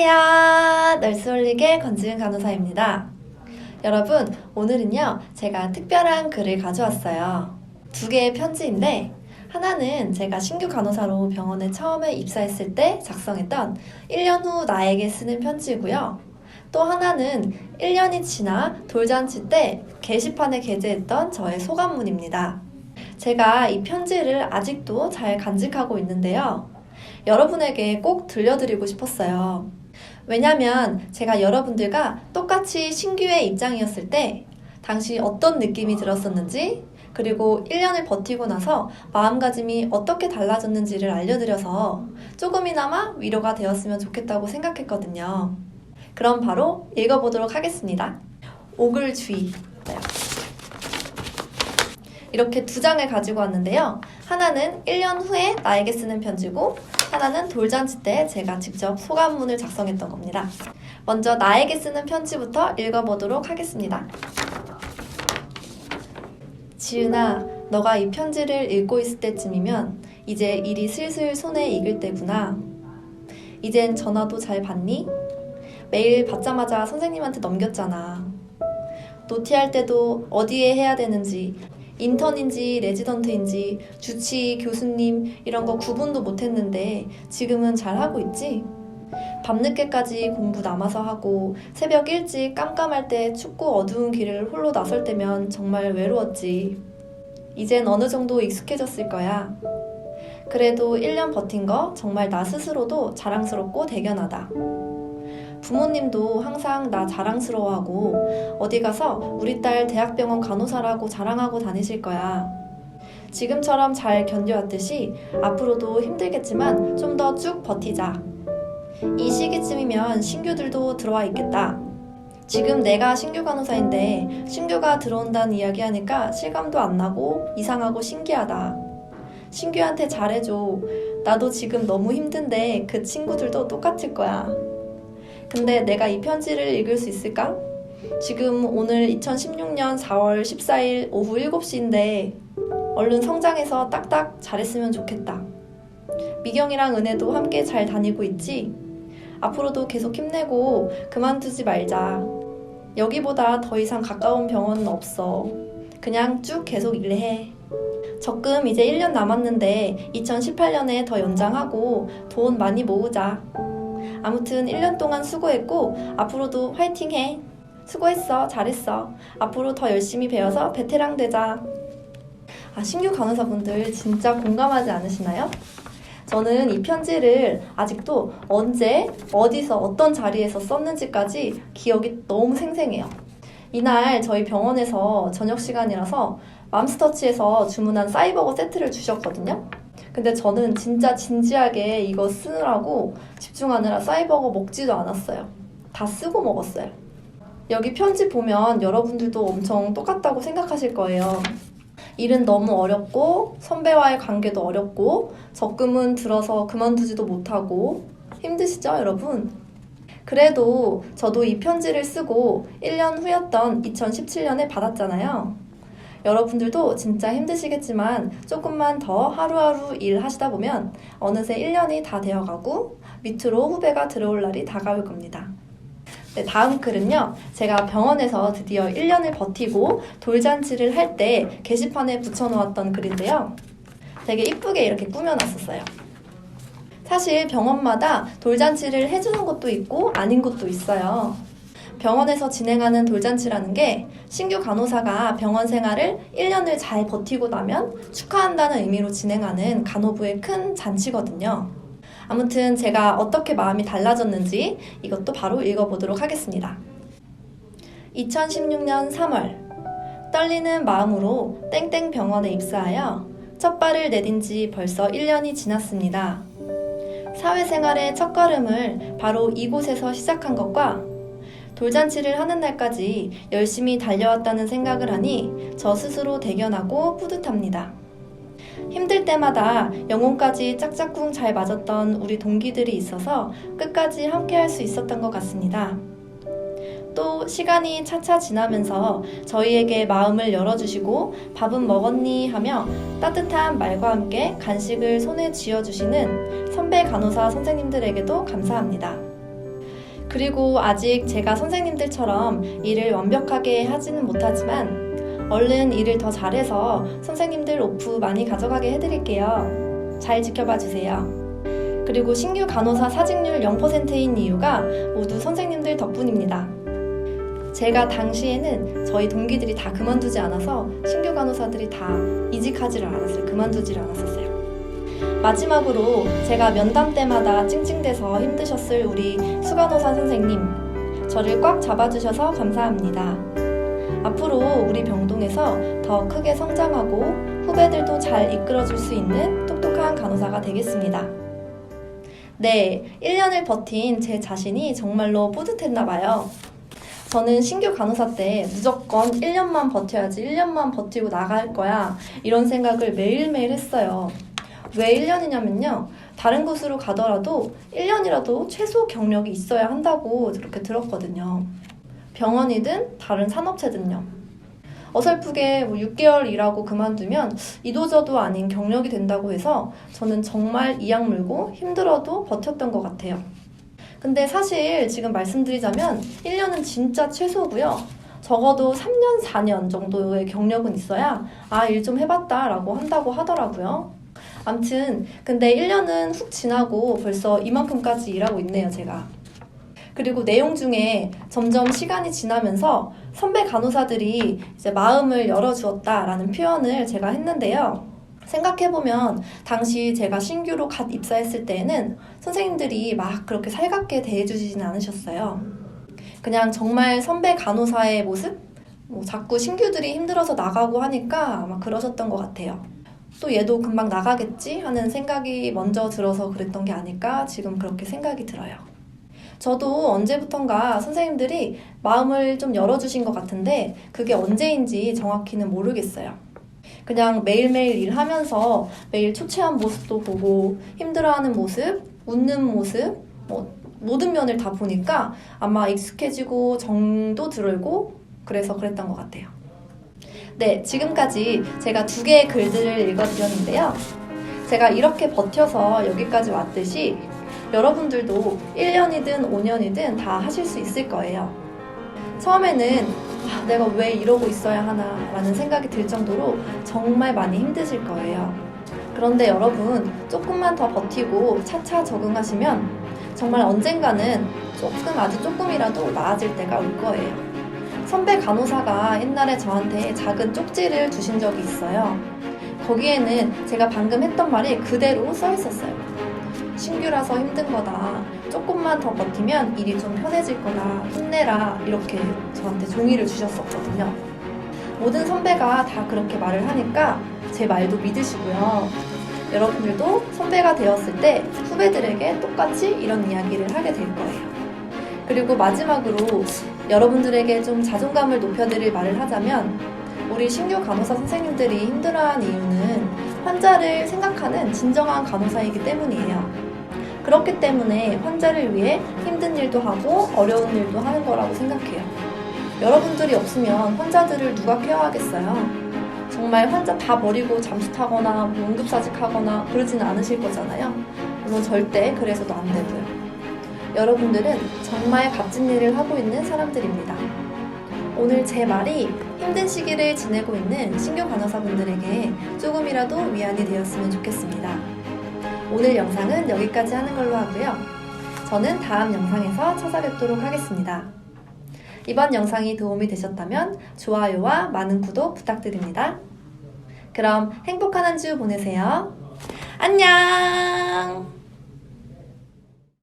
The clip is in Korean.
안녕하세요. 널스홀릭의 권지은 간호사입니다. 여러분, 오늘은요, 제가 특별한 글을 가져왔어요. 두 개의 편지인데, 하나는 제가 신규 간호사로 병원에 처음에 입사했을 때 작성했던 1년 후 나에게 쓰는 편지고요. 또 하나는 1년이 지나 돌잔치 때 게시판에 게재했던 저의 소감문입니다. 제가 이 편지를 아직도 잘 간직하고 있는데요. 여러분에게 꼭 들려드리고 싶었어요. 왜냐면 제가 여러분들과 똑같이 신규의 입장이었을 때 당시 어떤 느낌이 들었었는지 그리고 1년을 버티고 나서 마음가짐이 어떻게 달라졌는지를 알려드려서 조금이나마 위로가 되었으면 좋겠다고 생각했거든요. 그럼 바로 읽어보도록 하겠습니다. 오글주의. 이렇게 두 장을 가지고 왔는데요. 하나는 1년 후에 나에게 쓰는 편지고 하나는 돌잔치 때 제가 직접 소감문을 작성했던 겁니다. 먼저 나에게 쓰는 편지부터 읽어보도록 하겠습니다. 지은아, 너가 이 편지를 읽고 있을 때쯤이면 이제 일이 슬슬 손에 익을 때구나. 이젠 전화도 잘 받니? 메일 받자마자 선생님한테 넘겼잖아. 노티할 때도 어디에 해야 되는지, 인턴인지 레지던트인지 주치, 교수님 이런 거 구분도 못했는데 지금은 잘 하고 있지? 밤늦게까지 공부 남아서 하고 새벽 일찍 깜깜할 때 춥고 어두운 길을 홀로 나설 때면 정말 외로웠지. 이젠 어느 정도 익숙해졌을 거야. 그래도 1년 버틴 거 정말 나 스스로도 자랑스럽고 대견하다. 부모님도 항상 나 자랑스러워하고 어디 가서 우리 딸 대학병원 간호사라고 자랑하고 다니실 거야. 지금처럼 잘 견뎌왔듯이 앞으로도 힘들겠지만 좀 더 쭉 버티자. 이 시기쯤이면 신규들도 들어와 있겠다. 지금 내가 신규 간호사인데 신규가 들어온다는 이야기 하니까 실감도 안 나고 이상하고 신기하다. 신규한테 잘해줘. 나도 지금 너무 힘든데 그 친구들도 똑같을 거야. 근데 내가 이 편지를 읽을 수 있을까? 지금 오늘 2016년 4월 14일 오후 7시인데 얼른 성장해서 딱딱 잘했으면 좋겠다. 미경이랑 은혜도 함께 잘 다니고 있지? 앞으로도 계속 힘내고 그만두지 말자. 여기보다 더 이상 가까운 병원은 없어. 그냥 쭉 계속 일해. 적금 이제 1년 남았는데 2018년에 더 연장하고 돈 많이 모으자. 아무튼 1년 동안 수고했고 앞으로도 화이팅 해. 수고했어. 잘했어. 앞으로 더 열심히 배워서 베테랑 되자. 아, 신규 간호사분들 진짜 공감하지 않으시나요? 저는 이 편지를 아직도 언제, 어디서, 어떤 자리에서 썼는지까지 기억이 너무 생생해요. 이날 저희 병원에서 저녁 시간이라서 맘스터치에서 주문한 사이버거 세트를 주셨거든요. 근데 저는 진짜 진지하게 이거 쓰느라고 집중하느라 사이버거 먹지도 않았어요. 다 쓰고 먹었어요. 여기 편지 보면 여러분들도 엄청 똑같다고 생각하실 거예요. 일은 너무 어렵고 선배와의 관계도 어렵고 적금은 들어서 그만두지도 못하고 힘드시죠, 여러분? 그래도 저도 이 편지를 쓰고 1년 후였던 2017년에 받았잖아요. 여러분들도 진짜 힘드시겠지만 조금만 더 하루하루 일하시다 보면 어느새 1년이 다 되어가고 밑으로 후배가 들어올 날이 다가올 겁니다. 네, 다음 글은요. 제가 병원에서 드디어 1년을 버티고 돌잔치를 할 때 게시판에 붙여놓았던 글인데요. 되게 이쁘게 이렇게 꾸며놨었어요. 사실 병원마다 돌잔치를 해주는 곳도 있고 아닌 곳도 있어요. 병원에서 진행하는 돌잔치라는 게 신규 간호사가 병원 생활을 1년을 잘 버티고 나면 축하한다는 의미로 진행하는 간호부의 큰 잔치거든요. 아무튼 제가 어떻게 마음이 달라졌는지 이것도 바로 읽어보도록 하겠습니다. 2016년 3월 떨리는 마음으로 땡땡 병원에 입사하여 첫 발을 내딘 지 벌써 1년이 지났습니다. 사회생활의 첫걸음을 바로 이곳에서 시작한 것과 돌잔치를 하는 날까지 열심히 달려왔다는 생각을 하니 저 스스로 대견하고 뿌듯합니다. 힘들 때마다 영혼까지 짝짝꿍 잘 맞았던 우리 동기들이 있어서 끝까지 함께 할 수 있었던 것 같습니다. 또 시간이 차차 지나면서 저희에게 마음을 열어주시고 밥은 먹었니 하며 따뜻한 말과 함께 간식을 손에 쥐어주시는 선배 간호사 선생님들에게도 감사합니다. 그리고 아직 제가 선생님들처럼 일을 완벽하게 하지는 못하지만 얼른 일을 더 잘해서 선생님들 오프 많이 가져가게 해드릴게요. 잘 지켜봐 주세요. 그리고 신규 간호사 사직률 0%인 이유가 모두 선생님들 덕분입니다. 제가 당시에는 저희 동기들이 다 그만두지 않아서 신규 간호사들이 다 이직하지를 않았어요. 그만두지를 않았었어요. 마지막으로 제가 면담 때마다 찡찡대서 힘드셨을 우리 수간호사 선생님 저를 꽉 잡아주셔서 감사합니다. 앞으로 우리 병동에서 더 크게 성장하고 후배들도 잘 이끌어줄 수 있는 똑똑한 간호사가 되겠습니다. 네, 1년을 버틴 제 자신이 정말로 뿌듯했나 봐요. 저는 신규 간호사 때 무조건 1년만 버텨야지, 1년만 버티고 나갈 거야. 이런 생각을 매일매일 했어요. 왜 1년이냐면요. 다른 곳으로 가더라도 1년이라도 최소 경력이 있어야 한다고 그렇게 들었거든요. 병원이든 다른 산업체든요. 어설프게 뭐 6개월 일하고 그만두면 이도저도 아닌 경력이 된다고 해서 저는 정말 이악 물고 힘들어도 버텼던 것 같아요. 근데 사실 지금 말씀드리자면 1년은 진짜 최소고요. 적어도 3년, 4년 정도의 경력은 있어야 아, 일 좀 해봤다 라고 한다고 하더라고요. 암튼, 근데 1년은 훅 지나고 벌써 이만큼까지 일하고 있네요, 제가. 그리고 내용 중에 점점 시간이 지나면서 선배 간호사들이 이제 마음을 열어주었다라는 표현을 제가 했는데요. 생각해보면 당시 제가 신규로 갓 입사했을 때에는 선생님들이 막 그렇게 살갑게 대해주지는 않으셨어요. 그냥 정말 선배 간호사의 모습? 뭐 자꾸 신규들이 힘들어서 나가고 하니까 아마 그러셨던 것 같아요. 또 얘도 금방 나가겠지 하는 생각이 먼저 들어서 그랬던 게 아닐까 지금 그렇게 생각이 들어요. 저도 언제부턴가 선생님들이 마음을 좀 열어주신 것 같은데 그게 언제인지 정확히는 모르겠어요. 그냥 매일매일 일하면서 매일 초췌한 모습도 보고 힘들어하는 모습, 웃는 모습, 뭐 모든 면을 다 보니까 아마 익숙해지고 정도 들고 그래서 그랬던 것 같아요. 네, 지금까지 제가 두 개의 글들을 읽어드렸는데요. 제가 이렇게 버텨서 여기까지 왔듯이 여러분들도 1년이든 5년이든 다 하실 수 있을 거예요. 처음에는 아, 내가 왜 이러고 있어야 하나 라는 생각이 들 정도로 정말 많이 힘드실 거예요. 그런데 여러분 조금만 더 버티고 차차 적응하시면 정말 언젠가는 조금 아주 조금이라도 나아질 때가 올 거예요. 선배 간호사가 옛날에 저한테 작은 쪽지를 주신 적이 있어요. 거기에는 제가 방금 했던 말이 그대로 써 있었어요. 신규라서 힘든 거다. 조금만 더 버티면 일이 좀 편해질 거다. 힘내라. 이렇게 저한테 종이를 주셨었거든요. 모든 선배가 다 그렇게 말을 하니까 제 말도 믿으시고요. 여러분들도 선배가 되었을 때 후배들에게 똑같이 이런 이야기를 하게 될 거예요. 그리고 마지막으로 여러분들에게 좀 자존감을 높여드릴 말을 하자면 우리 신규 간호사 선생님들이 힘들어한 이유는 환자를 생각하는 진정한 간호사이기 때문이에요. 그렇기 때문에 환자를 위해 힘든 일도 하고 어려운 일도 하는 거라고 생각해요. 여러분들이 없으면 환자들을 누가 케어하겠어요? 정말 환자 다 버리고 잠수 타거나 뭐 응급사직하거나 그러지는 않으실 거잖아요. 물론 절대 그래서도 안 되고요. 여러분들은 정말 값진 일을 하고 있는 사람들입니다. 오늘 제 말이 힘든 시기를 지내고 있는 신규 간호사분들에게 조금이라도 위안이 되었으면 좋겠습니다. 오늘 영상은 여기까지 하는 걸로 하고요. 저는 다음 영상에서 찾아뵙도록 하겠습니다. 이번 영상이 도움이 되셨다면 좋아요와 많은 구독 부탁드립니다. 그럼 행복한 한 주 보내세요. 안녕!